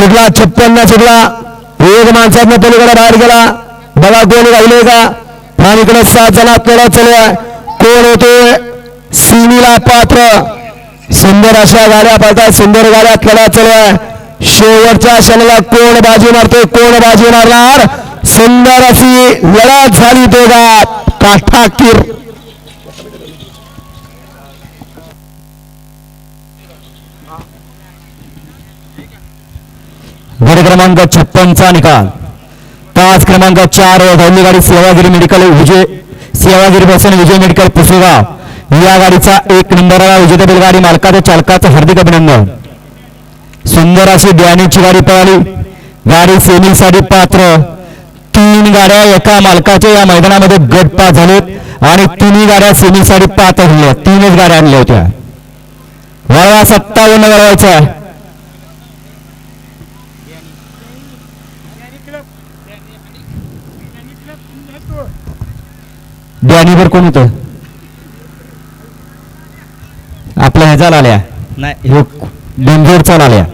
सुटला छप्पन्न सुटला एक माणसातनं पलीकडे बाहेर गेला. बघा कोण राहिले का? आणि इकडे सात जण आपल्याला चालू कोण होतोय? सिमीला पात्र. सुंदर अशा गाड्या पाहतात सुंदर गाड्या खेळा चालू आहे. शेवटच्या क्षणाला कोण बाजी मारते कोण बाजी मारणार? सुंदर अशी लढत झाली दोघात. काठा किर. गड क्रमांक छप्पनचा निकाल. तास क्रमांक चार व धावली गाडी सेवागिरी मेडिकल विजय सेवागिरी बसून विजय मेडिकल पुसेगाव या गाडीचा एक नंबरला विजेतेबील गाडी मालकाच्या चालकाचं हार्दिक अभिनंदन. सुंदर अशी ड्यानीची गाडी पळाली. गाडी सेमीसाठी पात्र. तीन गाड्या एका मालकाच्या या मैदानामध्ये गट पास झालेत आणि तिन्ही गाड्या सेमीसाठी पात्र झाल्या तीनच गाड्या आणल्या होत्या. वळवा सत्तावन्न वळवायचा डॅनीवर कोण होतं? आपल्या ह्याचा आल्या नाही. ह्यो बेंजोरचा आल्या